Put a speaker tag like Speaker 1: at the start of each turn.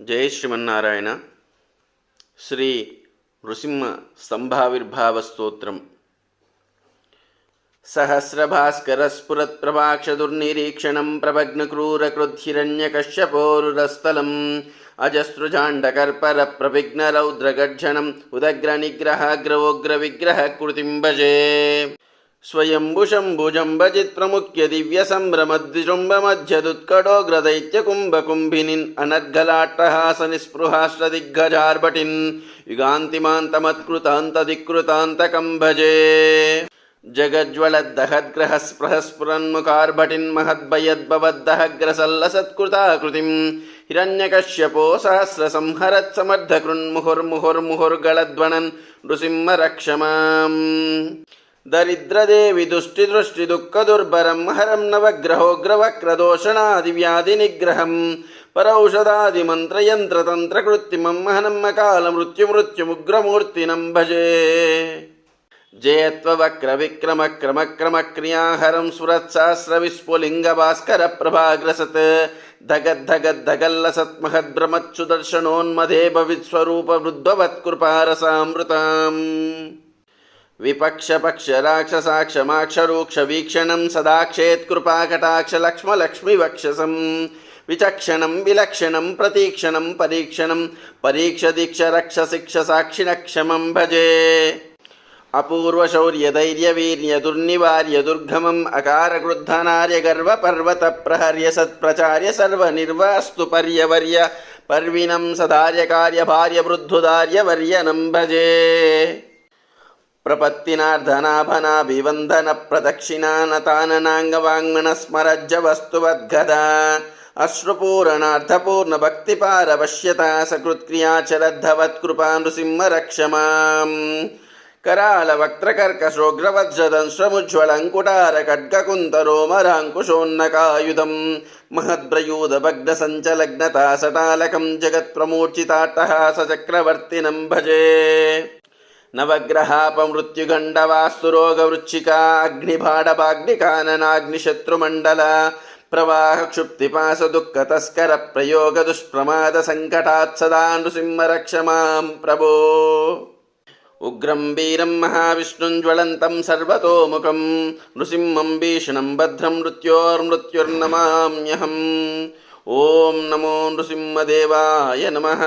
Speaker 1: జై శ్రీమన్నారాయణ శ్రీ నృసింహ స్తంభావిర్భావ స్తోత్రం सहस्रभास्करस्फुरत्प्रभाक्षदुर्निरीक्षणं प्रभग्नक्रूरकृद्धिरण्यकश्यपोरुरस्थलम् अजस्रुजाण्डकर्परप्रविघ्नरौद्रगर्जनम् उदग्रनिग्रहाग्रवोग्रविग्रहकृतिं भजे स्वयम्भुशम्भुजम्बजित्प्रमुख्य दिव्यसम्भ्रमद्विजृम्भमध्यदुत्कटोग्रदैत्यकुम्भकुम्भिनिन् अनर्गलाट्टहासनिस्पृहाश्रदिग्गजार्भटिन् युगान्तिमान्तमत्कृतान्तधिकृतान्तकं भजे जगज्ज्वलद्दहद्ग्रहस्पृहस्फुरन्मुखार्भटिन्महद्भयद्भवद्दहग्रसल्लसत्कृताकृतिं हिरण्यकश्यपो सहस्रसंहरत्समर्थकृन्मुहुर्मुहुर्मुहुर्गलध्वनन् नृसिंहरक्षमाम् दरिद्रदेवि दुष्टिदृष्टिदुःखदुर्भरं हरं नवग्रहोग्रवक्रदोषणादिव्याधिनिग्रहं परौषधादिमन्त्रयन्त्रतन्त्रकृत्रिमं महनं कालमृत्युमृत्युमुग्रमूर्तिनं भजे जयत्ववक्रविक्रमक्रमक्रमक्रियाहरं स्फुरत्सहस्रविस्फुलिङ्गभास्करप्रभाग्रसत् धगद्धगद्धगल्लसत्महद्भ्रमत्सुदर्शनोन्मदे भवित्स्वरूपवृद्धवत्कृपारसामृताम् विपक्षपक्षराक्षसाक्षमाक्षरूक्षवीक्षणं सदाक्षेत्कृपाकटाक्षलक्ष्मलक्ष्मिवक्षसं विचक्षणं विलक्षणं प्रतीक्षणं परीक्षणं परीक्षदीक्षरक्षशिक्षसाक्षिणक्षमं भजे अपूर्वशौर्यधैर्यवीर्यदुर्निवार्यदुर्गमम् अकारक्रुद्धनार्यगर्वपर्वतप्रहर्य सत्प्रचार्य सर्वनिर्वास्तु पर्यवर्य पर्विनं सदार्यकार्यभार्यवृद्धुदार्यवर्यनं भजे प्रपत्तिनार्धनाभनाभिवन्दनप्रदक्षिणानताननाङ्गवाङ्मनस्मरज्जवस्तुवद्गदा अश्रुपूर्णार्थपूर्णभक्तिपारवश्यता सकृत्क्रिया च लब्धवत्कृपा नृसिंहरक्षमाम् करालवक्त्रकर्कशोग्रवज्रदंश्रमुज्ज्वलङ्कुटारखड्गकुन्तरोमराङ्कुशोन्नकायुधं महद्प्रयूतभग्नसञ्चलग्नता सटालकं जगत्प्रमूर्छिताट्टहासचक्रवर्तिनं भजे नवग्रहापमृत्युगण्डवास्तुरोगवृच्छिका अग्निभाडभाग्निकाननाग्निशत्रुमण्डल प्रवाहक्षुप्तिपासदुःखतस्करप्रयोगदुष्प्रमादसङ्कटात् सदा नृसिंहरक्ष मां प्रभो उग्रं वीरं महाविष्णुं ज्वलन्तं सर्वतोमुखं नृसिंहं भीषणं भद्रं मृत्योर्मृत्युर्नमाम्यहम् ॐ नमो नृसिंहदेवाय नमः